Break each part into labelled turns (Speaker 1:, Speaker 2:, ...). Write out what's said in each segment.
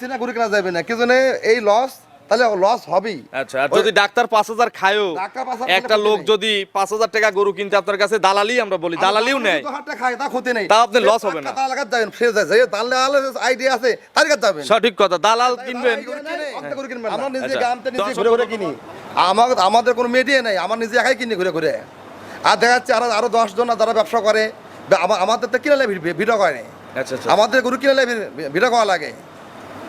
Speaker 1: সিনা গরু কেনা যাবে না। কি এই লস তাহলে লস হবেই।
Speaker 2: আচ্ছা আর যদি ডাক্তার পাঁচ হাজার খায়ও একটা লোক যদি পাঁচ হাজার টাকা গরু কিনতে আপনার কাছে দালালি আমরা বলি দালালিও নেয়।
Speaker 1: খায় তা ক্ষতি নেই।
Speaker 2: তা আপনার loss হবে না।
Speaker 1: তার লাগাত যাবেন ফ্রেশ আছে তাহলে আইডিয়া আছে তার কাছে যাবেন।
Speaker 2: সঠিক কথা দালাল কিনবেন।
Speaker 1: আমরা নিজে
Speaker 2: আচ্ছা।
Speaker 1: নিজে ঘুরে ঘুরে কিনি। আমাদের আমাদের কোনো মিডিয়া নেই আমার নিজে একাই কিনি ঘুরে ঘুরে। আর দেখা যাচ্ছে আরও আরও দশ জন যারা ব্যবসা করে আমাদের তো কিনালে ভিডিও করে না
Speaker 2: আচ্ছা আচ্ছা।
Speaker 1: আমাদের গরু কিনালে ভিডিও করা লাগে।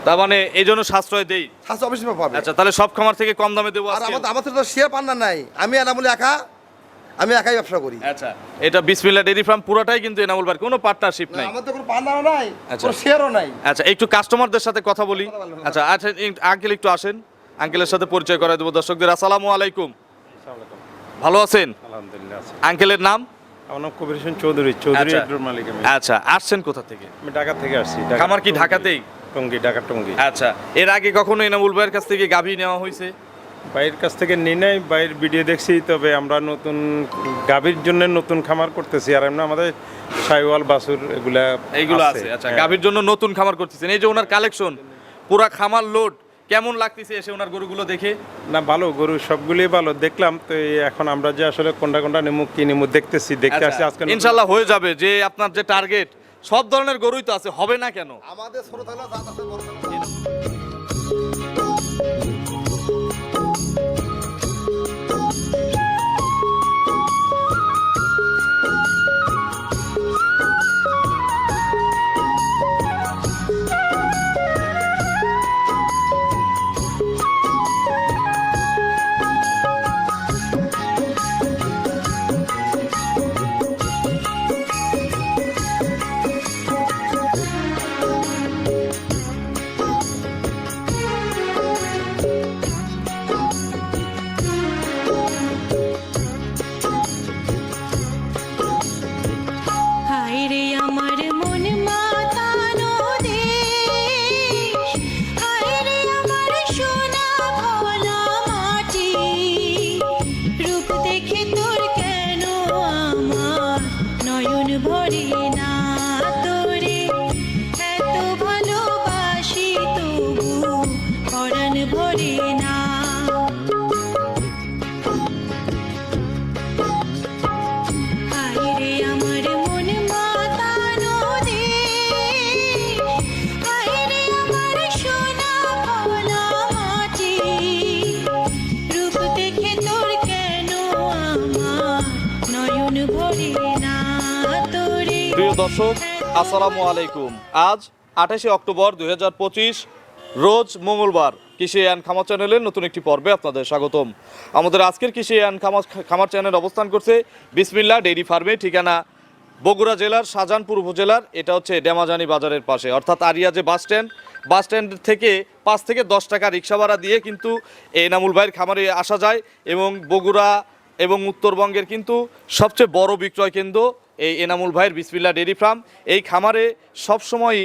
Speaker 2: তার মানে এই জন্য সাশ্রয় দেই?
Speaker 1: স্বাস্থ্য অফিসে পাবে
Speaker 2: আচ্ছা তাহলে সব খামার থেকে কম দামে দেবো
Speaker 1: আর আমাদের আমাদের তো শেয়ার পান্না নাই। আমি এনামুল একা আমি একাই ব্যবসা করি।
Speaker 2: আচ্ছা এটা বিসমিল্লা ডেরি ফার্ম পুরোটাই কিন্তু এনামুল ভাই কোনো পার্টনারশিপ নাই।
Speaker 1: আমাদের কোনো পান্নাও নাই
Speaker 2: আচ্ছা।
Speaker 1: কোনো শেয়ারও নাই।
Speaker 2: আচ্ছা একটু কাস্টমারদের সাথে কথা বলি। আচ্ছা আচ্ছা আঙ্কেল একটু আসেন। আঙ্কেলের সাথে পরিচয় করাই দেবো। দর্শকদের আসসালামু আলাইকুম। ভালো আছেন?
Speaker 3: আলহামদুলিল্লাহ
Speaker 2: আঙ্কেলের নাম?
Speaker 3: আমার নাম কবির হোসেন চৌধুরী। চৌধুরী
Speaker 2: আচ্ছা।
Speaker 3: আব্দুল মালিক আমি।
Speaker 2: আচ্ছা আসছেন কোথা থেকে?
Speaker 3: আমি ঢাকা থেকে আসছি
Speaker 2: খামার কি ঢাকাতেই?
Speaker 3: টঙ্গি ঢাকা টঙ্গি
Speaker 2: আচ্ছা এর আগে কখনো এনামুল ভাইয়ের কাছ থেকে গাভী নেওয়া হয়েছে?
Speaker 3: বাইরের কাছ থেকে নিই নাই বাইরের ভিডিও দেখছি তবে আমরা নতুন গাভীর জন্য নতুন খামার করতেছি আর এমনি আমাদের সাইওয়াল বাসুর এগুলা
Speaker 2: এইগুলো আছে। আচ্ছা
Speaker 3: হ্যাঁ।
Speaker 2: গাভীর জন্য নতুন খামার করতেছেন। এই যে ওনার কালেকশন পুরা খামার লোড কেমন লাগতেছে এসে ওনার গরুগুলো দেখে?
Speaker 3: না ভালো গরু সবগুলোই ভালো দেখলাম তো এখন আমরা যে আসলে কোনটা কোনটা নেমু কি নেমু দেখতেছি দেখতে আসছি আজকে নতুন-
Speaker 2: আচ্ছা, ইনশাল্লাহ হয়ে যাবে যে আপনার যে টার্গেট সব ধরনের গরুই তো আছে হবে না কেন?
Speaker 1: আমাদের ছোট
Speaker 2: দর্শক, আসসালামু আলাইকুম। আজ আঠাশে অক্টোবর দু হাজার পঁচিশ, রোজ মঙ্গলবার কৃষি অ্যান্ড খামার চ্যানেলের নতুন একটি পর্বে আপনাদের স্বাগতম। আমাদের আজকের কৃষি অ্যান্ড খামার খামার চ্যানেল অবস্থান করছে বিসমিল্লা ডেইরি ফার্মে, ঠিকানা বগুড়া জেলার শাহজাহানপুর উপজেলার, এটা হচ্ছে ডেমাজানি বাজারের পাশে। অর্থাৎ আরিয়া যে বাস স্ট্যান্ড বাস স্ট্যান্ড থেকে পাঁচ থেকে দশ টাকা রিক্সা ভাড়া দিয়ে কিন্তু এনামুল ভাইয়ের খামারে আসা যায় এবং বগুড়া এবং উত্তরবঙ্গের কিন্তু সবচেয়ে বড় বিক্রয় কেন্দ্র এই এনামুল ভাইয়ের বিসমিল্লা ডেরি ফার্ম। এই খামারে সবসময়ই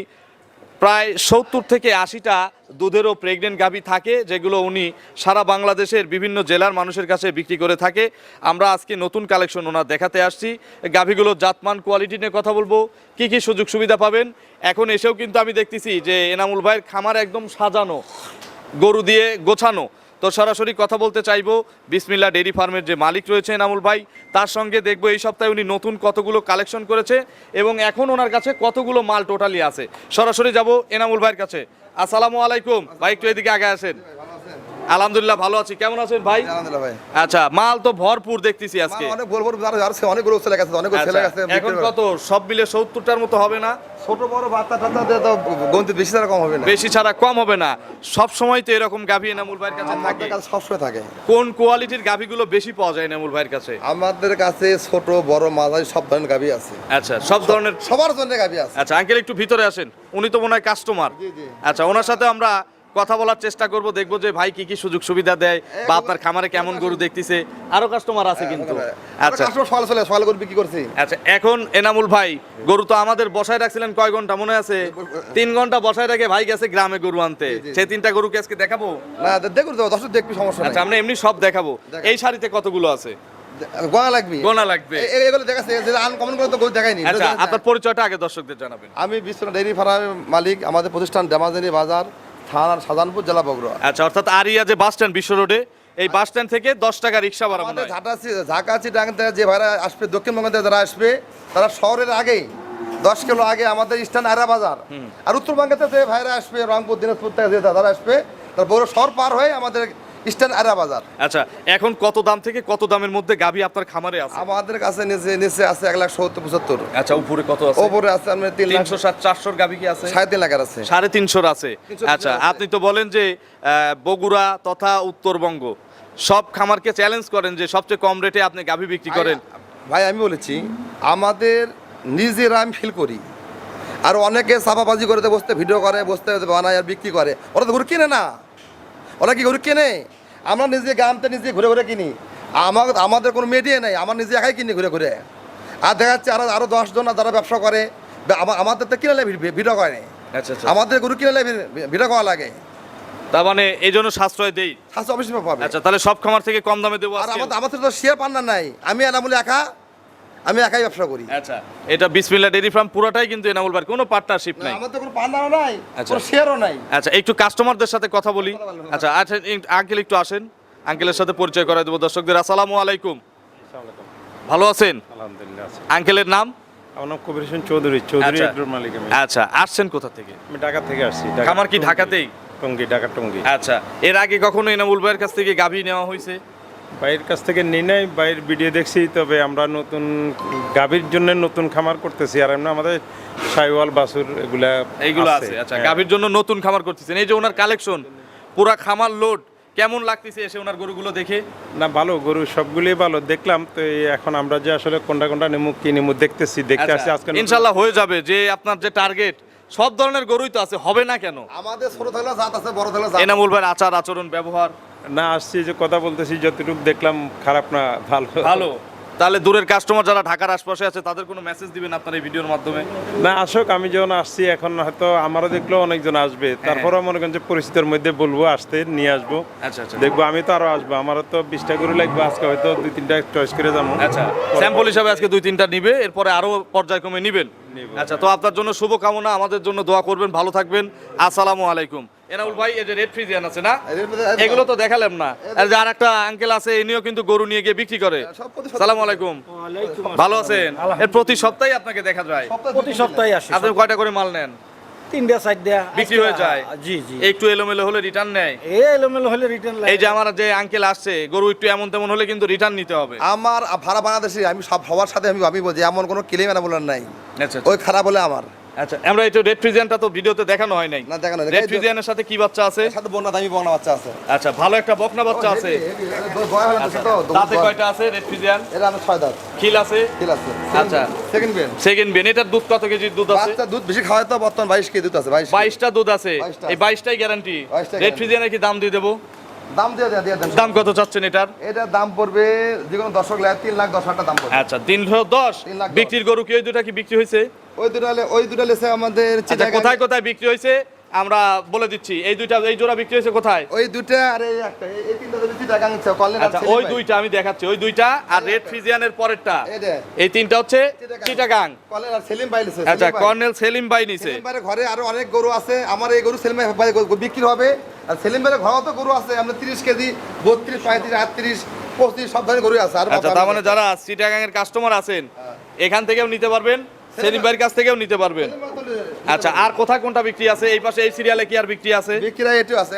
Speaker 2: প্রায় সত্তর থেকে আশিটা দুধেরও প্রেগনেন্ট গাভী থাকে, যেগুলো উনি সারা বাংলাদেশের বিভিন্ন জেলার মানুষের কাছে বিক্রি করে থাকে। আমরা আজকে নতুন কালেকশন ওনার দেখাতে আসছি। গাভীগুলোর জাতমান কোয়ালিটি নিয়ে কথা বলব, কি কি সুযোগ সুবিধা পাবেন। এখন এসেও কিন্তু আমি দেখতেছি যে এনামুল ভাইয়ের খামার একদম সাজানো, গরু দিয়ে গোছানো। তো সরাসরি কথা বলতে চাইব। বিসমিল্লা ডেরি ফার্মের যে মালিক রয়েছে এনামুল ভাই, তার সঙ্গে দেখব এই সপ্তাহে উনি নতুন কতগুলো কালেকশন করেছে এবং এখন ওনার কাছে কতগুলো মাল টোটালি আছে। সরাসরি যাব এনামুল ভাইয়ের কাছে। আসসালামু আলাইকুম। ভাই, একটু এদিকে আগে আসেন। আলহামদুলিল্লাহ ভালো আছি। কেমন আছেন ভাই?
Speaker 1: আলহামদুলিল্লাহ ভাই।
Speaker 2: আচ্ছা মাল তো ভরপুর দেখতেছি আজকে।
Speaker 1: অনেক বড় যারা আছে অনেক গরু ছেলে অনেক ছেলে
Speaker 2: আচ্ছা,
Speaker 1: গেছে
Speaker 2: এখন কত? সব মিলে সত্তরটার মতো হবে না?
Speaker 1: ছোট বড় বাচ্চা টাচ্চা তো গন্তি বেশি তারা কম হবে না।
Speaker 2: বেশি ছাড়া কম হবে না। সব সময় তো এরকম গাভী এনামুল ভাইয়ের কাছে থাকে।
Speaker 1: কাছে সবসময় থাকে।
Speaker 2: কোন কোয়ালিটির গাভীগুলো বেশি পাওয়া যায় এনামুল ভাইয়ের কাছে?
Speaker 1: আমাদের কাছে ছোট বড় মাঝারি সব ধরনের গাবি আছে।
Speaker 2: আচ্ছা সব ধরনের
Speaker 1: সবার জন্য গাবি আছে।
Speaker 2: আচ্ছা আঙ্কেল একটু ভিতরে আসেন। উনি তো মনে হয় কাস্টমার
Speaker 1: জি, জি।
Speaker 2: আচ্ছা ওনার সাথে আমরা কথা বলার চেষ্টা করব দেখব যে ভাই কি কি সুযোগ সুবিধা দেয় বা আপনার খামারে কেমন গরু দেখতেছে আরও কাস্টমার আছে কিন্তু আচ্ছা
Speaker 1: আচ্ছা সকাল চলে সকাল করে বিক্রি করছি
Speaker 2: আচ্ছা এখন এনামুল ভাই গরু তো আমাদের বসায় রাখছিলেন কয় ঘণ্টা মনে আছে তিন ঘণ্টা বসায় রেখে ভাই গেছে গ্রামে গরু আনতে সেই তিনটা গরুকে আজকে দেখাবো
Speaker 1: না দেখুন দর্শক দেখবি সমস্যা
Speaker 2: আচ্ছা আমরা এমনি সব দেখাবো এই শাড়িতে কতগুলো আছে
Speaker 1: গোনা লাগবি
Speaker 2: গোনা লাগবে
Speaker 1: এ- এ- এগুলো দেখাচ্ছে আনকমন করে তো গরু দেখাইনি
Speaker 2: আচ্ছা আপনার পরিচয়টা আগে দর্শকদের জানাবেন
Speaker 1: আমি বিশ্বনাথ ডেইরি ফার্মের মালিক আমাদের প্রতিষ্ঠান ড্যামাজানি বাজার থানা সাধারণপুর জেলা বগুড়া।
Speaker 2: আচ্ছা অর্থাৎ আরিয়া যে বাস স্ট্যান্ড বিশ্ব রোডে এই বাস স্ট্যান্ড থেকে দশ টাকা রিক্সা ভাড়া
Speaker 1: আমাদের। ঝাঁটাচি ঝাঁকাচি থেকে যে ভাড়া আসবে দক্ষিণবঙ্গ থেকে যারা আসবে তারা শহরের আগেই দশ কিলো আগে আমাদের স্ট্যান্ড আরা বাজার। আর উত্তরবঙ্গেতে যে ভাইরা আসবে রংপুর দিনাজপুর থেকে যে দাদারা আসবে তার বড় শহর পার হয়ে আমাদের স্ট্যান্ড আয়রা বাজার।
Speaker 2: আচ্ছা এখন কত দাম থেকে কত দামের মধ্যে গাভী আপনার খামারে আছে?
Speaker 1: আমাদের কাছে নিচে নিচে আছে এক লাখ সত্তর পঁচাত্তর।
Speaker 2: আচ্ছা উপরে কত আছে?
Speaker 1: ওপরে আছে আমরা তিন লাখ
Speaker 2: তিনশো ষাট চারশোর গাভী কি আছে?
Speaker 1: সাড়ে তিন লাখের আছে।
Speaker 2: সাড়ে তিনশোর আছে। আচ্ছা আপনি তো বলেন যে বগুড়া তথা উত্তরবঙ্গ সব খামারকে চ্যালেঞ্জ করেন যে সবচেয়ে কম রেটে আপনি গাভী বিক্রি করেন।
Speaker 1: ভাই আমি বলেছি আমাদের নিজেরা আমি ফিল করি। আর অনেকে সাফাবাজি করে বসতে ভিডিও করে বসতে বানায় আর বিক্রি করে। ওরা তো গরু কিনে না। ওরা কি গরু কেনে? আমরা নিজে গ্রামতে নিজে ঘুরে ঘুরে কিনি। আমার আমাদের কোনো মিডিয়া নেই আমার নিজে একাই কিনি ঘুরে ঘুরে। আর দেখা যাচ্ছে আরও আরও দশজন যারা ব্যবসা করে আমাদের তো কিনে ভিডিও করে।
Speaker 2: আচ্ছা আচ্ছা।
Speaker 1: আমাদের গরু কিনে ভিডিও করা লাগে।
Speaker 2: তার মানে এই জন্য সাশ্রয় দেই?
Speaker 1: স্বাস্থ্য অবশ্যই পাবে।
Speaker 2: আচ্ছা তাহলে সব খামার থেকে কম দামে দেবো
Speaker 1: আর আমাদের তো শেয়ার পান্না নাই। আমি এনামুল একা আমি একাই ব্যবসা করি।
Speaker 2: আচ্ছা এটা বিসমিল্লা ডেরি ফার্ম পুরোটাই কিন্তু এনামুল ভাই কোনো পার্টনারশিপ নাই।
Speaker 1: আমাদের কোনো পান্নাও নাই
Speaker 2: আচ্ছা।
Speaker 1: কোনো শেয়ারও নাই।
Speaker 2: আচ্ছা একটু কাস্টমারদের সাথে কথা বলি। আচ্ছা আচ্ছা আঙ্কেল একটু আসেন। আঙ্কেলের সাথে পরিচয় করাই দেবো। দর্শকদের আসসালামু আলাইকুম। ভালো আছেন?
Speaker 3: আলহামদুলিল্লাহ
Speaker 2: আঙ্কেলের নাম?
Speaker 3: আমার নাম কবির হোসেন চৌধুরী চৌধুরী
Speaker 2: আচ্ছা।
Speaker 3: মালিক আমি।
Speaker 2: আচ্ছা আসছেন কোথা থেকে?
Speaker 3: আমি ঢাকা থেকে আসছি
Speaker 2: আমার কি ঢাকাতেই?
Speaker 3: টঙ্গি ঢাকা টঙ্গি।
Speaker 2: আচ্ছা এর আগে কখনো এনামুল ভাইয়ের কাছ থেকে গাভী নেওয়া হয়েছে?
Speaker 3: বাইরের কাছ থেকে নিই নাই বাইরের ভিডিও দেখছি তবে আমরা নতুন গাভীর জন্য নতুন খামার করতেছি। আর এমনি আমাদের সাইওয়াল বাসুর এগুলা
Speaker 2: এইগুলো আছে। আচ্ছা
Speaker 3: হ্যাঁ।
Speaker 2: গাভীর জন্য নতুন খামার করতেছেন। এই যে ওনার কালেকশন পুরা খামার লোড কেমন লাগতেছে এসে ওনার গরুগুলো দেখে?
Speaker 3: না ভালো গরু সবগুলোই ভালো দেখলাম তো এই এখন আমরা যে আসলে কোনটা কোনটা নেমু কি নেমু দেখতেছি দেখতে আসছি আজকে
Speaker 2: আচ্ছা, ইনশাল্লাহ হয়ে যাবে যে আপনার যে টার্গেট সব ধরনের গরুই তো আছে হবে না কেন?
Speaker 1: আমাদের ছোট থাকলে জাত আছে বড় থাকলে জাত।
Speaker 2: এনামুল ভাইয়ের আচার আচরণ ব্যবহার
Speaker 3: না আসছি যে কথা বলতেছি যতটুকু দেখলাম খারাপ না ভালো।
Speaker 2: ভালো। তাহলে দূরের কাস্টমার যারা ঢাকার আশপাশে আছে তাদের কোনো মেসেজ দিবেন আপনার এই ভিডিওর মাধ্যমে?
Speaker 3: না আসুক আমি যখন আসছি এখন হয়তো আমারও দেখলেও অনেকজন আসবে।
Speaker 2: হ্যাঁ।
Speaker 3: তারপরেও মনে করেন যে পরিস্থিতির মধ্যে বলব আসতে নিয়ে আসব।
Speaker 2: আচ্ছা আচ্ছা।
Speaker 3: দেখব আমি তো আরও আসব। আমারও তো বিশটা করে লাগবে আজকে হয়তো দুই তিনটা চয়েস করে যাব।
Speaker 2: আচ্ছা স্যাম্পল হিসাবে আজকে দুই তিনটা নিবে এরপরে আরও পর্যায়ক্রমে নিবেন? আচ্ছা তো আপনার জন্য শুভকামনা আমাদের জন্য দোয়া করবেন ভালো থাকবেন। আসসালামু আলাইকুম। এনাউল ভাই এই যে রেড ফ্রিজিয়ান আছে না? এগুলো তো দেখালাম না। আর যে। আর একটা আঙ্কেল আছে ইনিও কিন্তু গরু নিয়ে গিয়ে বিক্রি করে।
Speaker 1: সপ্তাহে-
Speaker 2: সালাম আলাইকুম। ভালো আছেন? এর প্রতি সপ্তাহে আপনাকে দেখা যায়।
Speaker 4: প্রতি সপ্তাহে আসে।
Speaker 2: আপনি কয়টা করে মাল নেন?
Speaker 4: তিনটা চারটা
Speaker 2: বিক্রি হয়ে যায়।
Speaker 4: জি জি।
Speaker 2: একটু এলোমেলো হলে রিটার্ন নেয়।
Speaker 4: এ এলোমেলো হলে রিটার্ন
Speaker 2: এই যে আমার যে আঙ্কেল আসছে গরু একটু এমন তেমন হলে কিন্তু রিটার্ন নিতে হবে।
Speaker 1: আমার ভাড়া বাংলাদেশি আমি সব সবার সাথে আমি আমি যে এমন কোনো ক্লেম এনা বলার নাই
Speaker 2: আচ্ছা।
Speaker 1: ওই খারাপ হলে আমার।
Speaker 2: আচ্ছা আমরা তো রেড ফ্রিজিয়ানটা তো ভিডিওতে দেখানো হয় নাই।
Speaker 1: না দেখানো
Speaker 2: রেড ফ্রিজিয়ানের সাথে কি বাচ্চা আছে?
Speaker 1: সাথে বন্যা দামি বন্যা বাচ্চা আছে।
Speaker 2: আচ্ছা ভালো একটা বকনা বাচ্চা আছে। আচ্ছা, দাঁতে কয়টা আছে রেড ফ্রিজিয়ান
Speaker 1: এটা আমি দাঁত।
Speaker 2: খিল আছে?
Speaker 1: ঠিক আছে।
Speaker 2: আচ্ছা।
Speaker 1: সেকেন্ড বেন
Speaker 2: সেকেন্ড বেন এটার দুধ কত কেজির দুধ আছে?
Speaker 1: বাচ্চা দুধ বেশি খাওয়ায় তো বর্তমান বাইশ কেজি দুধ আছে বাইশ
Speaker 2: বাইশটা দুধ আছে।
Speaker 1: 22টা
Speaker 2: এই বাইশটাই গ্যারান্টি
Speaker 1: 22টা
Speaker 2: রেড। ফ্রিজিয়ানের কি দাম দিয়ে দেবো?
Speaker 1: দাম দিয়ে দিয়ে দেন।
Speaker 2: দাম কত চাচ্ছেন এটার?
Speaker 1: এটার দাম পড়বে যে কোনো দর্শক লাগে তিন লাখ দশ হাজার টাকা দাম পড়বে।
Speaker 2: আচ্ছা তিন দশ?
Speaker 1: তিন লাখ দশ।
Speaker 2: বিক্রির গরু কি ওই দুটা কি বিক্রি হয়েছে?
Speaker 1: ওই দুটা ওই দুটা লেছে আমাদের
Speaker 2: আচ্ছা কোথায় কোথায় বিক্রি হয়েছে? আমরা বলে দিচ্ছি এই দুইটা এই জোড়া বিক্রি হয়েছে কোথায়?
Speaker 1: ওই দুইটা আর এই একটা এই- তিনটা যদি চিটাগাং ইচ্ছা কলেন
Speaker 2: আচ্ছা ওই দুইটা আমি দেখাচ্ছি ওই দুইটা আর রেড ফ্রিজিয়ানের পরেরটা। এই তিনটা হচ্ছে
Speaker 1: চিটাগাং। কলেন আর সেলিম ভাই লেসে
Speaker 2: আচ্ছা কর্নেল সেলিম বাই নিছে।
Speaker 1: সেলিম ভাইয়ের ঘরে আরও অনেক গরু আছে আমার এই গরু সেলিম ভাই বিক্রি হবে। আর সেলিম ভাইয়ের ঘরেও তো গরু আছে আমরা তিরিশ কেজি বত্রিশ পঁয়ত্রিশ আটত্রিশ পঁচিশ সব ধরনের গরু আছে আর
Speaker 2: আচ্ছা তার মানে যারা চিটাগাং এর কাস্টমার আছেন এখান থেকেও নিতে পারবেন সেলিম ভাইয়ের কাছ থেকেও নিতে পারবেন। আচ্ছা আর কোথায় কোনটা বিক্রি আছে? এই পাশে এই সিরিয়ালে কি আর বিক্রি আছে?
Speaker 1: বিক্রি এটিও আছে।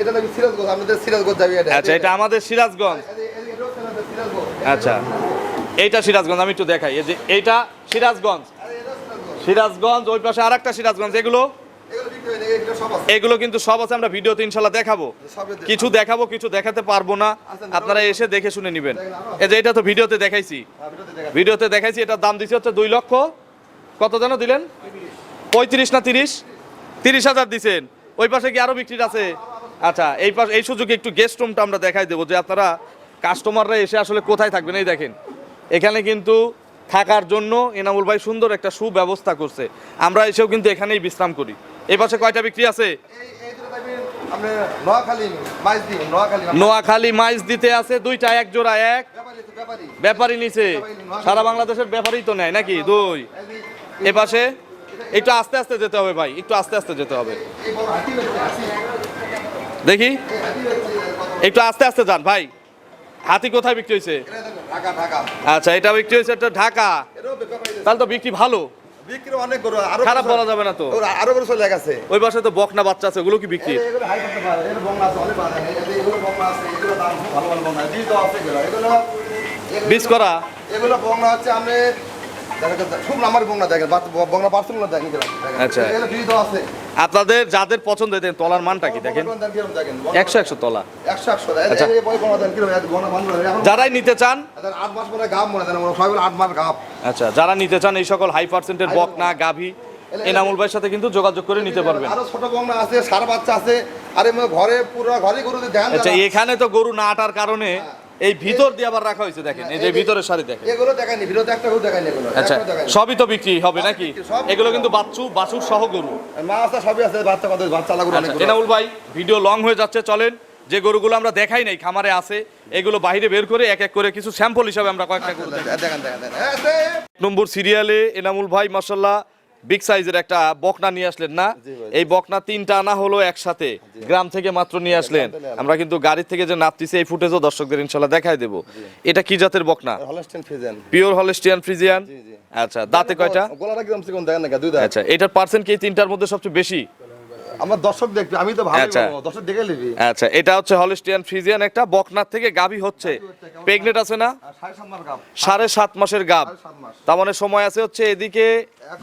Speaker 1: এটা নাকি সিরাজগঞ্জ আমাদের সিরাজগঞ্জ যাবে এটা।
Speaker 2: আচ্ছা এটা আমাদের সিরাজগঞ্জ। আচ্ছা এইটা সিরাজগঞ্জ আমি একটু দেখাই। এই যে এইটা সিরাজগঞ্জ। সিরাজগঞ্জ। ওই পাশে আরেকটা সিরাজগঞ্জ। এগুলো?
Speaker 1: এগুলো
Speaker 2: কিন্তু সব আছে আমরা ভিডিওতে ইনশাল্লাহ দেখাবো। কিছু দেখাবো কিছু দেখাতে পারব না।
Speaker 1: আচ্ছা,
Speaker 2: আপনারা এসে দেখে শুনে নেবেন। এই যে এটা তো ভিডিওতে দেখাইছি।
Speaker 1: হ্যাঁ, ভিডিওতে
Speaker 2: ভিডিওতে দেখাইছি এটার দাম দিচ্ছে হচ্ছে দুই লক্ষ। কত যেন দিলেন? পঁয়ত্রিশ না তিরিশ? তিরিশ হাজার দিছেন। ওই পাশে কি আরও বিক্রির আছে? আচ্ছা এই পাশে এই সুযোগে একটু গেস্ট রুমটা আমরা দেখাই দেবো যে আপনারা কাস্টমাররা এসে আসলে কোথায় থাকবেন। এই দেখেন এখানে কিন্তু থাকার জন্য এনামুল ভাই সুন্দর একটা সুব্যবস্থা করছে। আমরা এসেও কিন্তু এখানেই বিশ্রাম করি। এই পাশে কয়টা বিক্রি আছে?
Speaker 1: নোয়াখালী,
Speaker 2: মাইজ দিতে আছে দুইটা এক জোড়া এক।
Speaker 1: ব্যাপারী
Speaker 2: নিছে। সারা বাংলাদেশের ব্যাপারই তো নেয় নাকি? দুই। এ পাশে একটু আস্তে আস্তে যেতে হবে ভাই একটু আস্তে আস্তে যেতে হবে। দেখি। একটু আস্তে আস্তে যান ভাই। হাতি কোথায় বিক্রি হয়েছে? আচ্ছা এটা বিক্রি হয়েছে একটা ঢাকা। তাহলে তো বিক্রি ভালো।
Speaker 1: অনেক গরু আরও
Speaker 2: খারাপ বলা যাবে না তো।
Speaker 1: আরও গরু চলে গেছে
Speaker 2: ওই তো বকনা বাচ্চা আছে ওগুলো কি বিক্রি?
Speaker 1: বীজ
Speaker 2: করা?
Speaker 1: এগুলো হচ্ছে তো, খুব নামার বংলা দেখেন বংলা পার্সেল দেখেন।
Speaker 2: আচ্ছা।
Speaker 1: আছে।
Speaker 2: আপনাদের যাদের পছন্দ দেখেন তলার মানটা কি দেখেন?
Speaker 1: দেন
Speaker 2: একশো একশো তলা।
Speaker 1: একশো একশো দেয়।
Speaker 2: আচ্ছা।
Speaker 1: দেন
Speaker 2: যারাই নিতে চান
Speaker 1: আট মাস পরে গাপ মনে দেন আট মাস
Speaker 2: আচ্ছা যারা নিতে চান এই সকল হাই পার্সেন্টের বকনা গাভী এনামুল ভাইয়ের সাথে কিন্তু যোগাযোগ করে নিতে পারবেন।
Speaker 1: আরও ছোট বংলা আছে সার বাচ্চা আছে আরে ঘরে পুরো ঘরে গরু
Speaker 2: আচ্ছা এখানে তো গরু না আটার কারণে এই ভিতর দিয়ে আবার রাখা হয়েছে দেখেন এই যে ভিতরের সারি দেখেন।
Speaker 1: এগুলো দেখায়নি ভিডিওতে একটা গরু দেখায়নি এগুলো
Speaker 2: আচ্ছা সবই তো বিক্রি হবে নাকি? এগুলো কিন্তু বাচ্চু বাছুর সহ গরু।
Speaker 1: আর মা আছে সবই আছে বাচ্চা কত বাচ্চা লাগু অনেক
Speaker 2: আচ্ছা
Speaker 1: গরু
Speaker 2: এনামুল ভাই ভিডিও লং হয়ে যাচ্ছে চলেন। যে গরুগুলো আমরা দেখাই নাই খামারে আছে এগুলো বাইরে বের করে এক এক করে কিছু স্যাম্পল হিসাবে আমরা কয়েকটা গরু।
Speaker 1: আছে। দেখেন দেখেন দেখেন।
Speaker 2: নম্বর সিরিয়ালে এনামুল ভাই মাসাল্লাহ বিগ সাইজের একটা বকনা নিয়ে আসলেন না? এই বকনা তিনটা আনা হলো একসাথে। গ্রাম থেকে মাত্র নিয়ে আসলেন। আমরা কিন্তু গাড়ি থেকে যে নাপতিছি এই ফুটেজও দর্শকদের ইনশাল্লাহ দেখাই দেবো। এটা কি জাতের বকনা? Pure Holstein Friesian. আচ্ছা দাঁতে কয়টা?
Speaker 1: গলাটা কীরকম চিকন দেখেন না দুই
Speaker 2: আচ্ছা এটার পার্সেন্ট কি তিনটার মধ্যে সবচেয়ে বেশি?
Speaker 1: আমার দর্শক দেখবে আমি তো ভালো
Speaker 2: আচ্ছা।
Speaker 1: দর্শক দেখে নিবি।
Speaker 2: আচ্ছা এটা হচ্ছে হলিস্টিয়ান ফ্রিজিয়ান একটা বকনার থেকে গাভী হচ্ছে। প্রেগনেন্ট আছে না?
Speaker 1: সাড়ে সাত
Speaker 2: মাসের
Speaker 1: মাস।
Speaker 2: তার মানে সময় আছে হচ্ছে এদিকে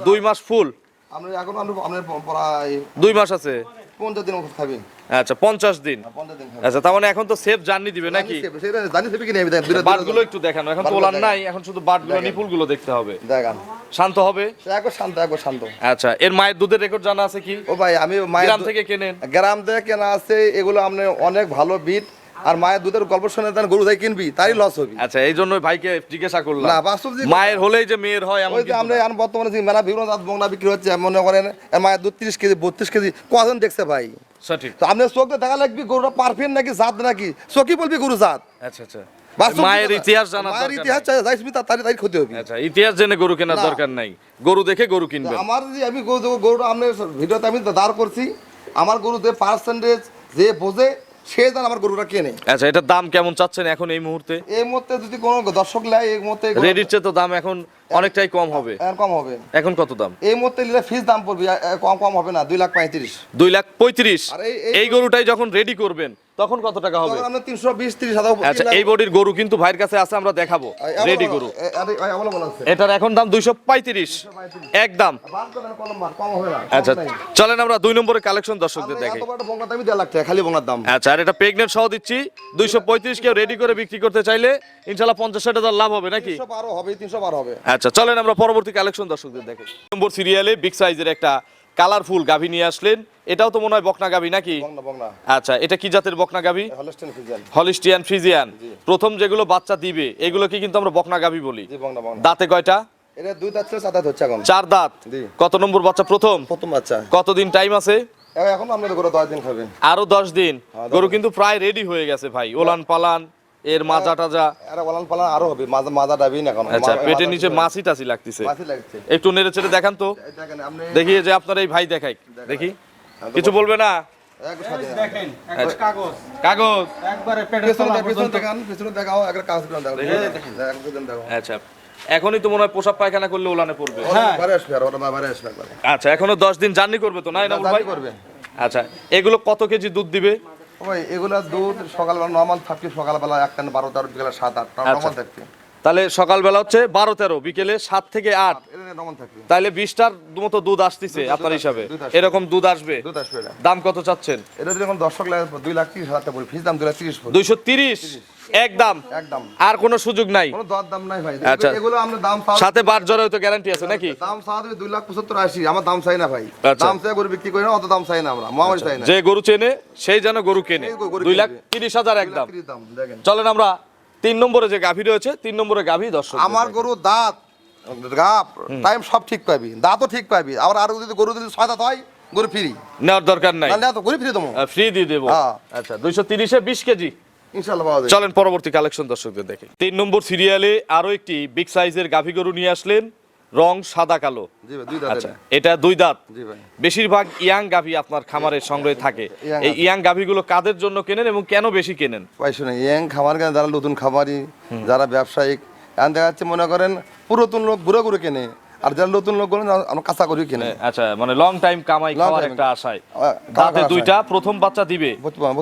Speaker 2: দুই মাস ফুল।
Speaker 1: আমরা এখন আমরা
Speaker 2: দুই মাস আছে।
Speaker 1: পঞ্চাশ দিন খাবি।
Speaker 2: আচ্ছা পঞ্চাশ দিন।
Speaker 1: খাবি।
Speaker 2: আচ্ছা তার মানে এখন তো সেফ জার্নি দিবে নাকি? বাটগুলো একটু দেখানো এখন
Speaker 1: তো।
Speaker 2: নাই এখন শুধু বাটগুলো নিপুলগুলো দেখতে হবে।
Speaker 1: দেখান।
Speaker 2: শান্ত হবে?
Speaker 1: একবার শান্ত একবার শান্ত।
Speaker 2: আচ্ছা এর মায়ের দুধের রেকর্ড জানা আছে কি?
Speaker 1: ও ভাই আমি মায়ের
Speaker 2: গ্রাম থেকে কেনেন?
Speaker 1: গ্রাম থেকে কেনা আছে এগুলো আপনি অনেক ভালো বিট আর মায়ের দুধের গল্প শুনে দেন গরু তাই কিনবি তারই লস হবে।
Speaker 2: আচ্ছা এই জন্য ভাইকে জিজ্ঞাসা করলাম।
Speaker 1: না, বাস্তব
Speaker 2: মায়ের হলেই যে মেয়ের হয়
Speaker 1: ওই যে আমরা। এখন বর্তমানে যে মেলা বিভিন্ন জাত বংলা বিক্রি হচ্ছে মনে করেন মায়ের দুধ তিরিশ কেজি বত্রিশ কেজি কজন দেখছে ভাই?
Speaker 2: সঠিক।
Speaker 1: তো আপনি চোখে দেখা লাগবি গরুটা পারফেক্ট নাকি জাত নাকি? চোখই বলবি গরু জাত।
Speaker 2: আচ্ছা আচ্ছা। মায়ের ইতিহাস জানার
Speaker 1: মায়ের ইতিহাস
Speaker 2: নাই।
Speaker 1: তার তারই তারই ক্ষতি হবে।
Speaker 2: আচ্ছা ইতিহাস জেনে গরু কেনার দরকার নাই। গরু দেখে গরু কিনবেন।
Speaker 1: আমার যে আমি গরু গরুটা আপনার ভিডিওতে আমি দাঁড় করছি। আমার গরু যে পার্সেন্টেজ যে বোঝে সে যেন আমার গরুটা কেনে।
Speaker 2: আচ্ছা এটার দাম কেমন চাচ্ছেন এখন এই মুহূর্তে?
Speaker 1: এই মুহূর্তে যদি কোনো দর্শক নেয় এই মুহূর্তে
Speaker 2: রেডির চেয়ে তো দাম এখন অনেকটাই কম হবে।
Speaker 1: এখন কম হবে।
Speaker 2: এখন কত দাম?
Speaker 1: এই মুহূর্তে নিলে ফিস দাম পড়বে কম কম হবে না দুই লাখ পঁয়ত্রিশ।
Speaker 2: দুই লাখ পঁয়ত্রিশ।
Speaker 1: এই
Speaker 2: গরুটাই যখন রেডি করবেন তখন কত টাকা হবে?
Speaker 1: আমরা
Speaker 2: আচ্ছা এই বডির গরু কিন্তু ভাইয়ের কাছে আছে আমরা দেখাবো। রেডি গরু। এটার এখন দাম দুইশো পঁয়ত্রিশ। একদম আচ্ছা চলেন আমরা দুই নম্বরের কালেকশন দর্শকদের দেখাই।
Speaker 1: টাকা খালি দাম।
Speaker 2: আচ্ছা আর এটা প্রেগনেন্ট সহ দিচ্ছি। দুইশো পঁয়ত্রিশ কেউ রেডি করে বিক্রি করতে চাইলে ইনশাল্লাহ পঞ্চাশ ষাট হাজার লাভ হবে নাকি?
Speaker 1: তিনশো বারো হবে তিনশো বারো হবে।
Speaker 2: আচ্ছা চলেন আমরা পরবর্তী কালেকশন দর্শকদের দেখি নম্বর সিরিয়ালে বিগ সাইজের একটা কালারফুল গাভী নিয়ে আসলেন। এটাও তো মনে হয় বকনা গাভী নাকি? আচ্ছা এটা কি জাতের বকনা গাভী? Holstein Friesian. প্রথম যেগুলো বাচ্চা দিবে এগুলোকে কিন্তু আমরা বকনা গাভী
Speaker 1: বলি।
Speaker 2: দাঁতে কয়টা?
Speaker 1: এটা দুই দাঁত ছিল সাত দাঁত হচ্ছে এখন।
Speaker 2: চার দাঁত। কত নম্বর বাচ্চা প্রথম?
Speaker 1: প্রথম বাচ্চা।
Speaker 2: কতদিন টাইম আছে?
Speaker 1: এখন দিন খাবেন।
Speaker 2: আরও দশ দিন।
Speaker 1: হ্যাঁ,
Speaker 2: গরু কিন্তু প্রায় রেডি হয়ে গেছে ভাই। ওলান পালান। এর মাজা টাজা
Speaker 1: আরে ওলান পালান আরও হবে মাজা মাজা ডাবি না এখন
Speaker 2: আচ্ছা পেটের নিচে মাছি টাছি লাগতেছে।
Speaker 1: মাছি লাগছে।
Speaker 2: একটু নেড়ে চেড়ে দেখান তো।
Speaker 1: দেখেন আপনি
Speaker 2: দেখি যে আপনার এই ভাই দেখাই। দেখি। কিছু বলবে না?
Speaker 4: কাগজ।
Speaker 1: পেছনে দেখাও
Speaker 2: আচ্ছা। এখনই তো মনে হয় পোশাক পায়খানা করলে ওলানে পড়বে।
Speaker 1: হ্যাঁ। বারে আসবে আর ওটা বারে আসবে একবারে।
Speaker 2: আচ্ছা এখনও দশ দিন জার্নি করবে তো না ভাই?
Speaker 1: করবে।
Speaker 2: আচ্ছা এগুলো কত কেজি দুধ দিবে?
Speaker 1: ওই এগুলা দুধ সকালবেলা নর্মাল থাকবে সকালবেলা বারো তেরো বিকেলে সাত আট
Speaker 2: আচ্ছা।
Speaker 1: নর্মাল থাকবে
Speaker 2: তাহলে সকালবেলা হচ্ছে বারো তেরো বিকেলে সাত থেকে আট তাহলে বিশটার মতো দুধ আসতেছে আপনার হিসাবে। এরকম দুধ আসবে? দাম কত চাচ্ছেন?
Speaker 1: এটা যদি দর্শক লাগে দুই লাখ তিরিশ হাজার টাকা ফিস দাম দুই লাখ তিরিশ
Speaker 2: দুইশো তিরিশ? একদম
Speaker 1: একদম।
Speaker 2: আর কোনো সুযোগ নাই?
Speaker 1: কোনো দর দাম নাই ভাই।
Speaker 2: আচ্ছা।
Speaker 1: এগুলো আমরা দাম
Speaker 2: সাথে বার গ্যারান্টি আছে নাকি?
Speaker 1: দাম দেবে দুই লাখ পঁচাত্তর আশি। আমার দাম চাই না ভাই।
Speaker 2: আচ্ছা।
Speaker 1: দাম চাই গরু বিক্রি করি না অত দাম চাই না আমরা। মহামারী চাই না।
Speaker 2: যে গরু চেনে সেই যেন গরু কেনে।
Speaker 1: সেই
Speaker 2: দুই লাখ
Speaker 1: কিনবে।
Speaker 2: তিরিশ হাজার
Speaker 1: দুই
Speaker 2: একদম
Speaker 1: দাম।
Speaker 2: চলেন আমরা তিন নম্বরে যে গাভী রয়েছে তিন নম্বরে গাভী দর্শক
Speaker 1: আমার গরু দাঁত গাপ টাইম সব ঠিক পাবি দাঁতও ঠিক পাবি আবার আর যদি গরু যদি ছয় দাঁত হয় গরু ফ্রি
Speaker 2: নেওয়ার দরকার নাই।
Speaker 1: না তো গরু ফ্রি দেবো।
Speaker 2: ফ্রি দিয়ে দেবো।
Speaker 1: হ্যাঁ।
Speaker 2: আচ্ছা দুইশো তিরিশে বিশ কেজি। চলেন পরবর্তী কালেকশন দর্শকদের দেখে। তিন নম্বর সিরিয়ালে আরও একটি বিগ সাইজের গাভী গরু নিয়ে আসলেন রং সাদা কালো। আচ্ছা
Speaker 1: এটা।
Speaker 2: দুই দাঁত। বেশিরভাগ ইয়াং গাভী আপনার খামারের সংগ্রহে থাকে। এই। ইয়াং গাভীগুলো কাদের জন্য কেনেন এবং কেন বেশি কেনেন?
Speaker 1: ইয়াং খামার কেনে? যারা নতুন খামারি যারা ব্যবসায়িক এখন দেখা যাচ্ছে মনে করেন পুরাতন লোক ঘুরে ঘুরে কেনে। আর যারা নতুন লোকগুলো না, আমরা কাঁচা করি কিনে।
Speaker 2: আচ্ছা মানে লং টাইম কামাই খাওয়ার একটা আশায়। দাঁতে দুইটা প্রথম বাচ্চা দিবে।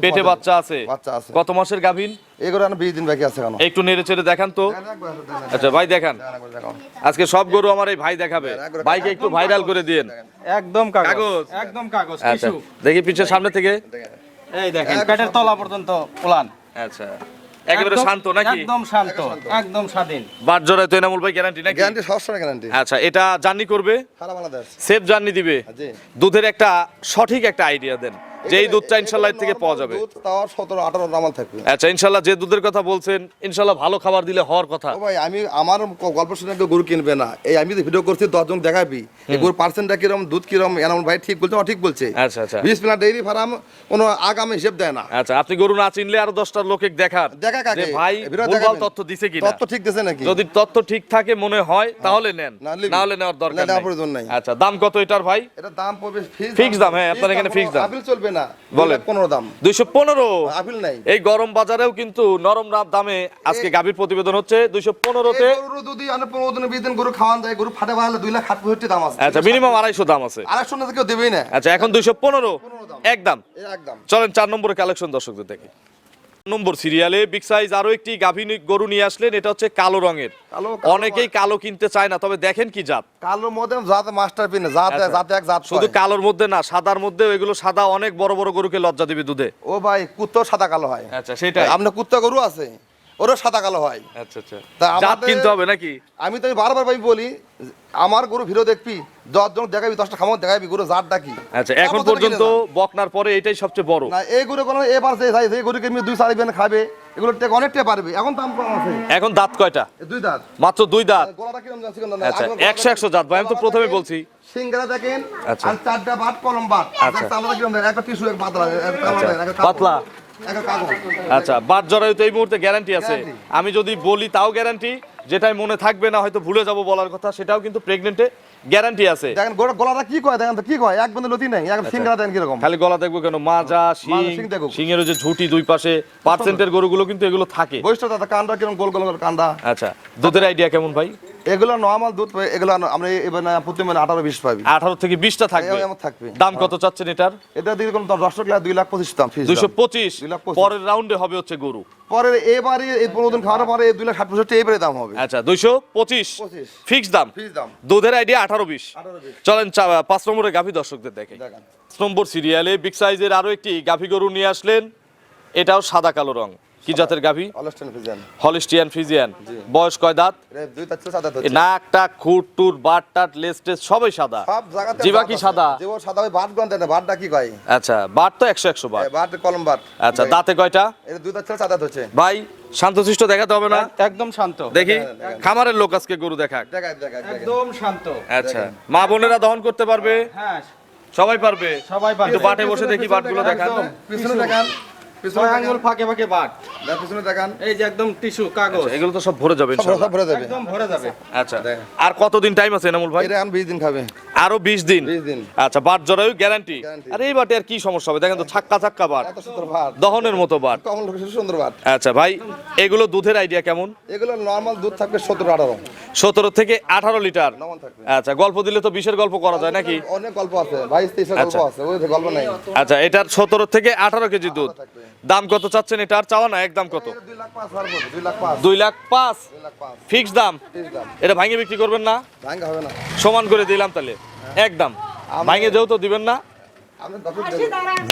Speaker 2: পেটে
Speaker 1: বাচ্চা
Speaker 2: আছে।
Speaker 1: বাচ্চা আছে।
Speaker 2: কত মাসের গাভীন?
Speaker 1: এগুলো আর দিন বাকি আছে কেন
Speaker 2: একটু নেড়ে চেড়ে দেখান তো। আচ্ছা ভাই দেখান। আজকে সব গরু আমার এই ভাই দেখাবে। ভাইকে একটু ভাইরাল করে দিন
Speaker 4: একদম কাগজ? একদম কাগজ
Speaker 2: আচ্ছা দেখি পিছের সামনে থেকে।
Speaker 4: এই দেখেন পেটের তলা পর্যন্ত প্লান
Speaker 2: আচ্ছা। একেবারে শান্ত নাকি?
Speaker 4: একদম শান্ত একদম স্বাধীন।
Speaker 2: বাদ জোড়ায় তো এনামুল ভাই গ্যারান্টি নাকি?
Speaker 1: গ্যারান্টি সবসময় গ্যারান্টি
Speaker 2: আচ্ছা এটা জার্নি করবে?
Speaker 1: সারা বাংলাদেশ।
Speaker 2: সেফ জার্নি দিবে? দুধের একটা সঠিক একটা আইডিয়া দেন। যে এই দুধটা ইনশাল্লাহ এর থেকে পাওয়া যাবে।
Speaker 1: তাও সতেরো আঠারো নামাল থাকবে
Speaker 2: আচ্ছা ইনশাল্লাহ যে দুধের কথা বলছেন ইনশাল্লাহ ভালো খাবার দিলে হওয়ার কথা।
Speaker 1: ভাই আমি আমার গল্প শুনে কেউ গরু কিনবে না। এই আমি ভিডিও করছি দশজন দেখাবি। এই গরুর পার্সেন্টটা কিরম দুধ কিরম এনাম ভাই ঠিক বলছে ঠিক বলছে।
Speaker 2: আচ্ছা আচ্ছা।
Speaker 1: বিশ মিনিট ডেইরি ফার্ম কোনো আগামী হিসেব দেয় না।
Speaker 2: আচ্ছা আপনি গরু না চিনলে আরও দশটা লোকে দেখান
Speaker 1: দেখা কাকে?
Speaker 2: ভাই ভুলভাল তথ্য দিছে কিনা।
Speaker 1: তথ্য ঠিক দিছে নাকি?
Speaker 2: যদি তথ্য ঠিক থাকে মনে হয় তাহলে নেন।
Speaker 1: না,
Speaker 2: হলে নেওয়ার দরকার নাই। আচ্ছা দাম কত এটার ভাই?
Speaker 1: এটা দাম পড়বে
Speaker 2: Fix দাম, হ্যাঁ, আপনার এখানে ফিক্স দাম।
Speaker 1: আপিল চলবে না।
Speaker 2: বলে
Speaker 1: পনেরো দাম।
Speaker 2: দুইশো পনেরো।
Speaker 1: আপিল নাই।
Speaker 2: এই গরম বাজারেও কিন্তু নরম রাত দামে আজকে গাভীর প্রতিবেদন হচ্ছে। দুইশো পনেরোতে
Speaker 1: গরু যদি আমি পনেরো দিন বিশ দিন গরু খাওয়ান যায় গরু ফাটে বাড়ালে দুই লাখ ষাট পঁয়ষট্টি দাম আছে।
Speaker 2: আচ্ছা মিনিমাম আড়াইশো দাম আছে।
Speaker 1: আড়াইশো না কেউ দেবেই না।
Speaker 2: আচ্ছা এখন দুইশো পনেরো। একদম
Speaker 1: একদম
Speaker 2: চলেন চার নম্বরে কালেকশন দর্শকদের দেখে। নম্বর সিরিয়ালে বিগ সাইজ আরও একটি গাভী গরু নিয়ে আসলেন এটা হচ্ছে কালো রঙের। অনেকেই কালো কিনতে চায় না তবে দেখেন কি জাত।
Speaker 1: কালোর মধ্যে জাত মাস্টার পিন জাত
Speaker 2: আচ্ছা।
Speaker 1: জাত এক জাত
Speaker 2: শুধু
Speaker 1: শুধু
Speaker 2: কালোর মধ্যে না সাদার মধ্যে এগুলো সাদা অনেক বড় বড় গরুকে লজ্জা দিবে দুধে।
Speaker 1: ও ভাই কুত্তো সাদা কালো হয়।
Speaker 2: আচ্ছা সেটাই।
Speaker 1: আপনার কুত্তা গরু আছে? ওরও সাদা কালো হয়।
Speaker 2: আচ্ছা আচ্ছা।
Speaker 1: তা আমাদের-
Speaker 2: কিনতে হবে নাকি?
Speaker 1: আমি তো বারবার ভাই বলি আমার গরু ভিডিও দেখবি দশজন দেখাবি দশটা খামো দেখাবি গরু জাত ডাকি।
Speaker 2: আচ্ছা এখন পর্যন্ত বকনার পরে এটাই সবচেয়ে বড়।
Speaker 1: না এই গরু কোনো এবার যে ভাই সেই গরুকে দুই সাড়ে বেন খাবে এগুলো টেক অনেকটা পারবে এখন দাম কম আছে।
Speaker 2: এখন দাঁত কয়টা?
Speaker 1: দুই দাঁত।
Speaker 2: মাত্র দুই দাঁত।
Speaker 1: গলাটা কিরম যাচ্ছে
Speaker 2: আচ্ছা, 100 একশো জাত ভাই, আমি তো প্রথমেই বলছি।
Speaker 1: সিঙ্গারা দেখেন
Speaker 2: আচ্ছা।
Speaker 1: আর চারটা বাট কলম বাট
Speaker 2: আচ্ছা।
Speaker 1: একটা টিস্যু এক পাতলা
Speaker 2: আচ্ছা, পাতলা। আচ্ছা বাদ জরায়ু তো এই মুহূর্তে গ্যারান্টি আছে। আমি যদি বলি তাও গ্যারান্টি যেটাই মনে থাকবে না হয়তো ভুলে যাব বলার কথা সেটাও কিন্তু প্রেগনেন্টে গ্যারান্টি আছে।
Speaker 1: দেখেন গলাটা কি কয়? দেখেন তো কি কয়? লতি নাই এক সিঙ্গারা দেন কীরকম?
Speaker 2: খালি গলা দেখব কেন? মাজা শিং
Speaker 1: শিং
Speaker 2: ওই যে ঝুটি দুই পাশে পার্সেন্টের গরুগুলো কিন্তু এগুলো থাকে।
Speaker 1: দাদা গোল গোল
Speaker 2: আচ্ছা দুধের আইডিয়া কেমন ভাই?
Speaker 1: এগুলো নর্মাল দুধ এগুলো আমরা এবার প্রতি মানে আঠারো বিশ পাবি।
Speaker 2: আঠারো থেকে বিশটা থাকবে।
Speaker 1: এমন থাকবে।
Speaker 2: দাম কত চাচ্ছেন এটার?
Speaker 1: এটা দিয়ে কোনো দশ লাখ দুই লাখ পঁচিশ দাম
Speaker 2: দুইশো পঁচিশ। পরের রাউন্ডে হবে হচ্ছে গরু।
Speaker 1: পরে এবারে এই পনেরো দিন খাওয়ার পরে দুই লাখ ষাট পঁয়ষট্টি এবারে দাম হবে।
Speaker 2: আচ্ছা দুইশো পঁচিশ। ফিক্স দাম।
Speaker 1: ফিস দাম।
Speaker 2: দুধের আইডিয়া আঠারো বিশ। চলেন চা- পাঁচ নম্বরে গাভী দর্শকদের দেখে
Speaker 1: দেখেন।
Speaker 2: পাঁচ নম্বর সিরিয়ালে বিগ সাইজের আরও একটি গাভী গরু নিয়ে আসলেন। এটাও সাদা কালো রং। কি জাতের গাভী? হলিস্টিয়ান ফ্রিজিয়ান বয়স কয় দাঁত?
Speaker 1: তার সাদা
Speaker 2: খুঁট টুট বাট টাট লেস টেস সবাই সাদা?
Speaker 1: সব
Speaker 2: জিবা
Speaker 1: বাট
Speaker 2: কি সাদা?
Speaker 1: সাদা ওই বাট গন্তে না বাটটা কি কয়?
Speaker 2: আচ্ছা বাট তো একশো একশো বাট।
Speaker 1: বাট কলম বাট।
Speaker 2: আচ্ছা দাঁতে কয়টা?
Speaker 1: দুই তার সাদা হচ্ছে।
Speaker 2: ভাই শান্তশিষ্ট দেখাতে হবে না?
Speaker 4: একদম শান্ত।
Speaker 2: দেখি খামারের লোক আজকে গরু দেখাক।
Speaker 1: দেখায়
Speaker 4: একদম শান্ত।
Speaker 2: আচ্ছা মা বোনেরা দহন করতে পারবে?
Speaker 4: হ্যাঁ
Speaker 2: সবাই পারবে?
Speaker 4: সবাই পারবে।
Speaker 2: বাটে বসে দেখি বাটগুলো দেখান
Speaker 1: পিছনে দেখান।
Speaker 4: ছয়
Speaker 1: দেখান।
Speaker 4: আঙ্গুল ফাঁকে ফাঁকে বাট
Speaker 1: দেখ, পিছনে দেখান।
Speaker 4: এই যে একদম টিস্যু কাগজ।
Speaker 2: এগুলো তো সব ভরে যাবে ইনশাআল্লাহ।
Speaker 1: সব ভরে যাবে।
Speaker 4: একদম ভরে যাবে।
Speaker 2: আচ্ছা আর কতদিন টাইম আছে এনামুল ভাই?
Speaker 1: এটা দিন খাবে।
Speaker 2: আরও বিশ দিন?
Speaker 1: 20 দিন।
Speaker 2: আচ্ছা বাট জরায়ু গ্যারান্টি। আর এই বাটে আর কি সমস্যা হবে? দেখেন তো ছাক্কা ছাক্কা বাট।
Speaker 1: এত সুন্দর ভাত
Speaker 2: দহনের মতো বাট।
Speaker 1: কমল সুন্দর ভাত
Speaker 2: আচ্ছা ভাই এগুলো দুধের আইডিয়া কেমন?
Speaker 1: এগুলো নর্মাল দুধ থাকবে সতেরো আঠারো।
Speaker 2: সতেরো থেকে আঠারো লিটার। আচ্ছা গল্প দিলে তো বিশের গল্প করা যায় নাকি?
Speaker 1: অনেক গল্প আছে। বাইশ তেইশের গল্প
Speaker 2: আচ্ছা।
Speaker 1: আছে ওই গল্প নাই।
Speaker 2: আচ্ছা এটার সতেরো থেকে আঠারো কেজি দুধ। দাম কত চাচ্ছেন এটা আর চাওয়া না একদম কত?
Speaker 1: দুই লাখ পাঁচ।
Speaker 2: ফিক্স দাম? এটা ভাঙে বিক্রি করবেন না? সমান করে দিলাম তাহলে একদম ভাঙে যেহেতু দিবেন না।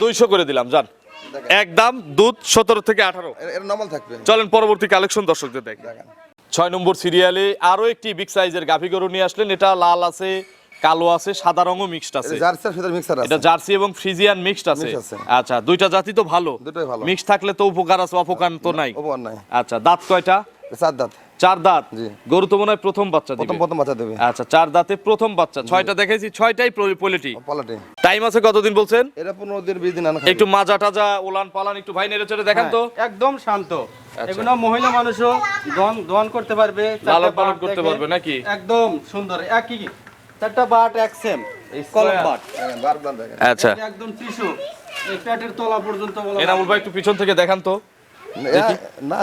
Speaker 2: দুইশো করে দিলাম জান একদম দুধ সতেরো থেকে আঠারো। চলেন পরবর্তী কালেকশন দর্শকদের দেখ।
Speaker 1: দেখেন।
Speaker 2: ছয় নম্বর সিরিয়ালে আরও একটি বিগ সাইজের গাভী গরু নিয়ে আসলেন এটা লাল আছে কালো আছে সাদা রঙও মিক্সড আছে।
Speaker 1: জার্সি আর ফিদার মিক্সার আছে
Speaker 2: এটা জার্সি এবং ফ্রিজিয়ান মিক্সড আছে। আচ্ছা দুইটা জাতি তো ভালো।
Speaker 1: দুটোই ভালো।
Speaker 2: মিক্স থাকলে তো উপকার আছে অপকার তো নাই।
Speaker 1: ওপর নাই।
Speaker 2: আচ্ছা দাঁত কয়টা?
Speaker 1: চার দাঁত।
Speaker 2: চার দাঁত?
Speaker 1: জি।
Speaker 2: গরু তো মনে হয় প্রথম বাচ্চা দিবে।
Speaker 1: প্রথম প্রথম বাচ্চা দেবে।
Speaker 2: আচ্ছা চার দাঁতে প্রথম বাচ্চা। ছয়টা দেখেছি ছয়টাই পোলিটি।
Speaker 1: পলাটে।
Speaker 2: টাইম আছে কতদিন বলছেন?
Speaker 1: এটা পনেরো দিন বিশ দিন আনা
Speaker 2: একটু মাজা টাজা ওলান পালান একটু ভাই নেড়ে চেড়ে দেখেন তো।
Speaker 4: হ্যাঁ, একদম শান্ত। এগুলো মহিলা মানুষও দহন দহন করতে পারবে
Speaker 2: লালন পালন করতে পারবে নাকি?
Speaker 4: একদম সুন্দর। একই চারটা বাট এক সেম। কলম বাট।
Speaker 1: দেখেন
Speaker 2: আচ্ছা।
Speaker 4: একদম টিস্যু এই প্যাটের তলা পর্যন্ত বলা
Speaker 2: এনামুল ভাই একটু পিছন থেকে দেখান তো।
Speaker 1: না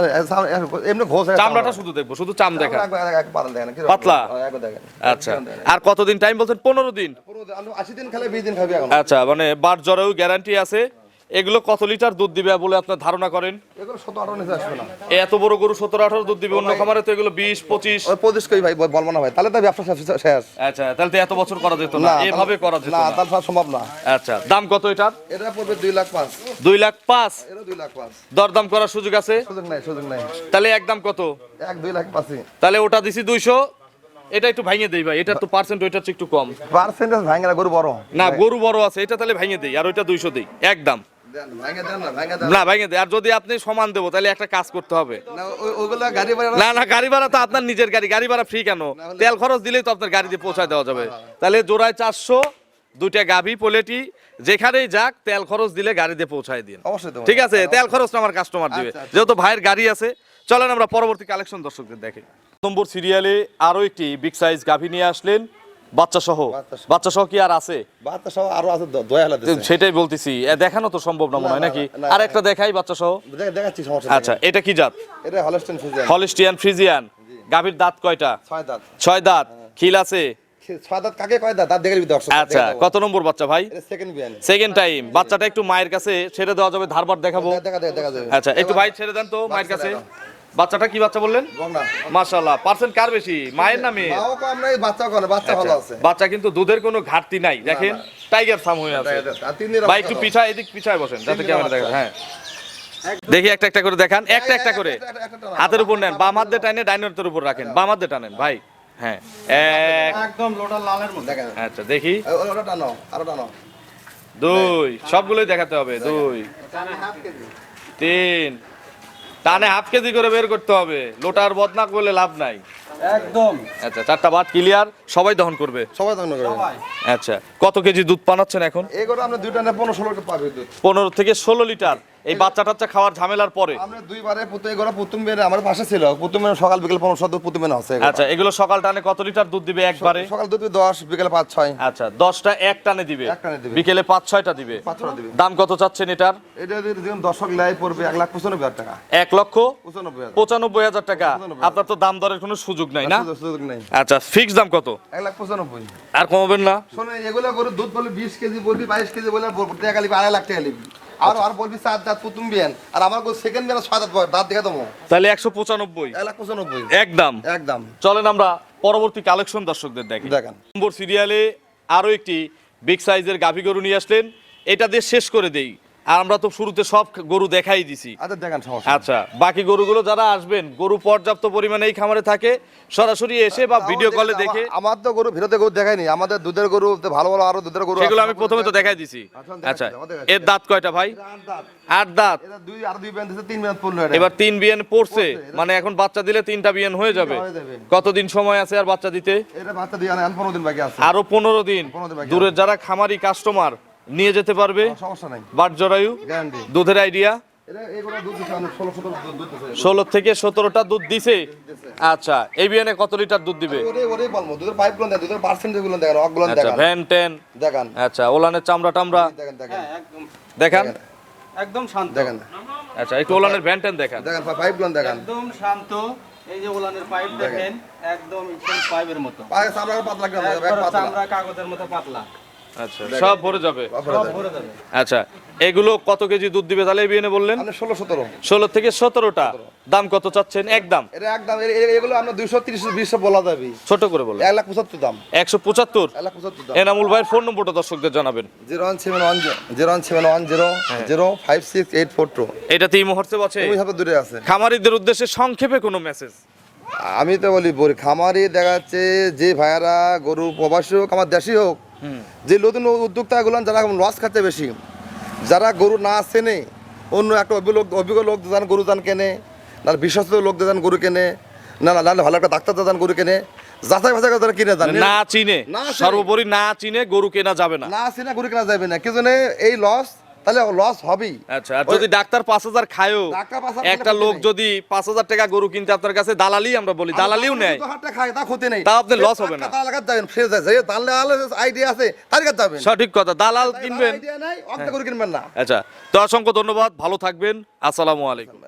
Speaker 1: এমনি ঘোষ
Speaker 2: চামড়াটা শুধু দেখব শুধু চাম দেখা।
Speaker 1: পাতলা? হ্যাঁ।
Speaker 2: আচ্ছা। আর কতদিন? টাইম বলছেন পনেরো দিন।
Speaker 1: পনেরো আশি দিন খেলে বিশ দিন খাবি
Speaker 2: আচ্ছা মানে বাট জ্বরেও গ্যারান্টি আছে। এগুলো কত লিটার দুধ দিবে বলে আপনার ধারণা করেন?
Speaker 1: এগুলো শত আঠারো নিচে আসবে না।
Speaker 2: এত বড় গরু সতেরো আঠারো দুধ দিবে অন্য খামারে তো এগুলো বিশ পঁচিশ।
Speaker 1: পঁচিশ কই ভাই বলব না ভাই। তাহলে তো ব্যবসা শেষ-
Speaker 2: আচ্ছা তাহলে তো এত বছর করা যেত না। এভাবে করা যেত
Speaker 1: না তাহলে সম্ভব না।
Speaker 2: আচ্ছা দাম কত এটার?
Speaker 1: এটা পড়বে দুই লাখ পাঁচ।
Speaker 2: দুই লাখ পাঁচ?
Speaker 1: এটা দুই লাখ পাঁচ।
Speaker 2: দরদাম করার সুযোগ আছে?
Speaker 1: সুযোগ নাই সুযোগ নাই।
Speaker 2: তাহলে একদম কত?
Speaker 1: এক দুই লাখ পাঁচই।
Speaker 2: তাহলে ওটা দিছি দুইশো। এটা একটু ভাঙিয়ে দেই ভাই এটা তো পার্সেন্ট ওইটার চেয়ে একটু কম।
Speaker 1: পার্সেন্টেজ ভাঙে না গরু বড়।
Speaker 2: না গরু বড় আছে এটা তাহলে ভাঙিয়ে দেই আর ওইটা দুইশো দেই একদম
Speaker 1: না ভাঙে দেন।
Speaker 2: না ভাঙে দেই আর যদি আপনি সমান দেবো তাহলে একটা কাজ করতে হবে।
Speaker 1: না ওই- ওইগুলো গাড়ি ভাড়া
Speaker 2: না না গাড়ি ভাড়া তো আপনার নিজের গাড়ি। গাড়ি ভাড়া ফ্রি কেন? তেল খরচ দিলেই তো আপনার গাড়ি দিয়ে পৌঁছায় দেওয়া যাবে। তাহলে জোড়ায় চারশো দুইটা গাভি পোলেটি যেখানেই যাক তেল খরচ দিলে গাড়ি দিয়ে পৌঁছায় দিন।
Speaker 1: অবশ্যই
Speaker 2: ঠিক আছে? তেল খরচটা আমার কাস্টমার দিবে।
Speaker 1: আচ্ছা, আচ্ছা।
Speaker 2: যেহেতু ভাইয়ের গাড়ি আছে চলেন আমরা পরবর্তী কালেকশন দর্শকদের দেখে। নম্বর সিরিয়ালে আরও একটি বিগ সাইজ গাভি নিয়ে আসলেন। বাচ্চা সহ
Speaker 1: বাচ্চা সহ।
Speaker 2: কি আর আছে?
Speaker 1: বাচ্চা সব আরও আছে
Speaker 2: সেটাই বলতেছি। দেখানো তো সম্ভব না মনে হয় নাকি? আর একটা দেখাই বাচ্চা সহ
Speaker 1: দেখাচ্ছি সমস্যা
Speaker 2: আচ্ছা এটা কি জাত?
Speaker 1: এটা হলস্টেন ফিজিয়ান
Speaker 2: হলিস্টিয়ান ফ্রিজিয়ান। গাভীর দাঁত কয়টা?
Speaker 1: ছয় দাঁত।
Speaker 2: ছয় দাঁত। খিল আছে?
Speaker 1: কাকে কয়
Speaker 2: আচ্ছা কত নম্বর বাচ্চা ভাই?
Speaker 1: সেকেন্ড
Speaker 2: সেকেন্ড টাইম বাচ্চাটা একটু মায়ের কাছে ছেড়ে দেওয়া যাবে ধারবার দেখাবো। আচ্ছা একটু ভাই ছেড়ে দেন তো মায়ের কাছে। বাচ্চাটা কি বাচ্চা বললেন? মাশাআল্লাহ। পার্সেন্ট কার বেশি? মায়ের নামে
Speaker 1: নাই বাচ্চা কম বাচ্চা
Speaker 2: বাচ্চা কিন্তু দুধের কোনো ঘাটতি নাই। দেখেন টাইগার ফার্ম হয়ে আছে। ভাই একটু পিছায় এদিক পিছায় বসেন যাতে ক্যামেরা দেখেন হ্যাঁ। দেখি একটা একটা করে দেখান। একটা একটা করে।
Speaker 1: একটা- একটা টানো।
Speaker 2: হাতের উপর নেন বাম হাত দিয়ে টানে ডাইনের উপর রাখেন। বাম হাত দিয়ে টানেন ভাই। হ্যাঁ।
Speaker 4: একদম লোটা লালের মতো
Speaker 1: দেখেন
Speaker 2: আচ্ছা দেখি।
Speaker 1: ওটা টানো আরও টানো।
Speaker 2: দুই। সবগুলোই দেখাতে হবে দুই। তিন। টানে হাফ কেজি করে বের করতে হবে। লোটার বদনা করলে লাভ নাই।
Speaker 4: একদম।
Speaker 2: আচ্ছা চারটা বাট ক্লিয়ার সবাই দহন করবে।
Speaker 1: সবাই দহন করবে।
Speaker 2: আচ্ছা কত কেজি দুধ পানাচ্ছেন এখন?
Speaker 1: এগুলো করে আমরা দুইটা না পনেরো ষোলো পাবে দুধ।
Speaker 2: পনেরো থেকে ষোলো লিটার। এই বাচ্চা টাচ্চা খাওয়ার ঝামেলার পরে।
Speaker 1: আমরা দুইবারে পুতু এগুলো পুতুম বেনে আমার পাশে ছিল। পুতুম বেনে সকাল বিকেল পনেরো শত পুতুম বেনে আছে
Speaker 2: আচ্ছা এগুলো সকাল টানে কত লিটার দুধ দিবে একবারে?
Speaker 1: সকাল দুধ দশ বিকেলে পাঁচ ছয়।
Speaker 2: আচ্ছা দশটা এক টানে দিবে।
Speaker 1: এক টানে দিবে।
Speaker 2: বিকেলে পাঁচ ছয়টা দিবে।
Speaker 1: পাঁচ ছটা দিবে।
Speaker 2: দাম কত চাচ্ছেন এটার?
Speaker 1: এটা যদি যেমন দশক লাই পড়বে এক লাখ পঁচানব্বই হাজার টাকা।
Speaker 2: এক লক্ষ
Speaker 1: পঁচানব্বই হাজার।
Speaker 2: পঁচানব্বই হাজার টাকা। আপনার তো দাম দরের কোনো সুযোগ নাই না
Speaker 1: সুযোগ- নেই।
Speaker 2: আচ্ছা ফিক্স দাম কত?
Speaker 1: এক লাখ পঁচানব্বই।
Speaker 2: আর কমাবেন না?
Speaker 1: শোনো এগুলো করে দুধ বলে বিশ কেজি বলবি বাইশ কেজি বলে টাকা লিবি আড়াই লাখ টাকা লিবি। আর আর বলবি চার দাঁত প্রথম বিয়ান আর আমার সেকেন্ড বিয়ান ছয় দাঁত দাঁত দেখে দেবো।
Speaker 2: তাহলে একশো পঁচানব্বই।
Speaker 1: এক লাখ পঁচানব্বই।
Speaker 2: একদম।
Speaker 1: একদম।
Speaker 2: চলেন আমরা পরবর্তী কালেকশন দর্শকদের দেখি।
Speaker 1: দেখান।
Speaker 2: নম্বর সিরিয়ালে আরও একটি বিগ সাইজের গাভী গরু নিয়ে আসলেন। এটা দিয়ে শেষ করে দেই। আর আমরা তো শুরুতে সব গরু দেখাই দিছি।
Speaker 1: আচ্ছা দেখান
Speaker 2: আচ্ছা বাকি গরুগুলো যারা আসবেন গরু পর্যাপ্ত পরিমাণে এই খামারে থাকে সরাসরি এসে বা ভিডিও কলে দেখে
Speaker 1: আমার তো গরু ভিড়তে গরু দেখায়নি আমাদের দুধের গরু ভালো ভালো আরও দুধের গরু
Speaker 2: সেগুলো আমি প্রথমে তো দেখাই দিছি।
Speaker 1: আচ্ছা,
Speaker 2: আচ্ছা। এর দাঁত কয়টা ভাই?
Speaker 1: আট দাঁত।
Speaker 2: আট দাঁত?
Speaker 1: এটা দুই আর দুই বিয়ান তিন বিয়ান পড়ল
Speaker 2: এবার তিন বিয়ান পড়ছে মানে এখন বাচ্চা দিলে তিনটা বিয়ান হয়ে যাবে। কতদিন সময় আছে আর বাচ্চা দিতে?
Speaker 1: এটা বাচ্চা দিয়ে আনে পনেরো দিন বাকি আছে।
Speaker 2: আরও পনেরো দিন।
Speaker 1: 15 দিন
Speaker 2: দূরের যারা খামারি কাস্টমার নিয়ে যেতে পারবে।
Speaker 1: সমস্যা নাই।
Speaker 2: বাট জরায়ু দুধের আইডিয়া
Speaker 1: ষোলো
Speaker 2: থেকে সতেরোটা দুধ দিছে? আচ্ছা এই বিয়ানে কত লিটার দুধ দিবে? আচ্ছা ভ্যান টেন
Speaker 1: দেখান।
Speaker 2: আচ্ছা ওলানের চামড়া টামড়া।
Speaker 1: দেখেন দেখেন।
Speaker 4: হ্যাঁ একদম।
Speaker 2: দেখান।
Speaker 4: একদম শান্ত।
Speaker 1: দেখেন।
Speaker 2: আচ্ছা একটু ওলানের ভ্যান টেন দেখান।
Speaker 1: দেখেন পাইপগুলো দেখেন।
Speaker 4: একদম শান্ত। এই যে ওলানের পাইপ দেখেন। একদম পাইপের মতো।
Speaker 1: পাতলা পাতলা।
Speaker 4: চামড়া কাগজের মতো পাতলা।
Speaker 2: আচ্ছা সব ভরে যাবে?
Speaker 4: সব ভরে যাবে।
Speaker 2: আচ্ছা এগুলো কত কেজি দুধ দিবে তাহলে বিয়ানে বললেন?
Speaker 1: ষোলো সতেরো।
Speaker 2: ষোলো থেকে সতেরোটা। দাম কত চাচ্ছেন? একদম
Speaker 1: এটা একদম এগুলো আমরা দুইশো তিরিশ বিশ বলা যাবে।
Speaker 2: ছোট করে বলে
Speaker 1: এক লাখ পঁচাত্তর দাম।
Speaker 2: একশো পঁচাত্তর?
Speaker 1: এক লাখ পঁচাত্তর
Speaker 2: এনামুল ভাইয়ের ফোন নম্বরটা দর্শকদের জানাবেন।
Speaker 1: Zero one seven one zero one seven one zero zero five six eight four two.
Speaker 2: এটাতে এই মুহূর্তে আছে?
Speaker 1: দূরে আছে।
Speaker 2: খামারিদের উদ্দেশ্যে সংক্ষেপে কোনো মেসেজ
Speaker 1: আমি তো বলি বলি খামারি দেখা যাচ্ছে যে ভাইয়ারা গরু প্রবাসী হোক আমার দেশি হোক যে নতুন উদ্যোক্তাগুলো যারা লস খাচ্ছে বেশি যারা গরু না চেনে অন্য একটা অভিযোগ অভিজ্ঞ লোক যান গরু যান কেনে নাহলে বিশ্বস্ত লোক যান গরু কেনে না না নাহলে ভালো একটা ডাক্তার যান গরু কেনে যাচাই বাছাই করে তারা কিনে
Speaker 2: না চিনে
Speaker 1: না চিনে।
Speaker 2: সর্বোপরি না চিনে গরু কেনা যাবে না
Speaker 1: না চিনে গরু কেনা যাবে না কি এই লস তাহলে লস হবেই।
Speaker 2: আচ্ছা আর যদি ডাক্তার পাঁচ হাজার খায়ও একটা লোক যদি পাঁচ হাজার টাকা গরু কিনতে আপনার কাছে দালালি আমরা বলি দালালিও নেয়।
Speaker 1: খায় তা ক্ষতি নেই।
Speaker 2: তা আপনার loss হবে না।
Speaker 1: তার লাগাত যাবেন ফ্রেশ আছে তাহলে আইডিয়া আছে তার কাছে যাবেন।
Speaker 2: সঠিক কথা দালাল কিনবেন।
Speaker 1: আইডিয়া নাই অর্ধেক গরু কিনবেন না।
Speaker 2: আচ্ছা তো অসংখ্য ধন্যবাদ ভালো থাকবেন আসসালামু আলাইকুম।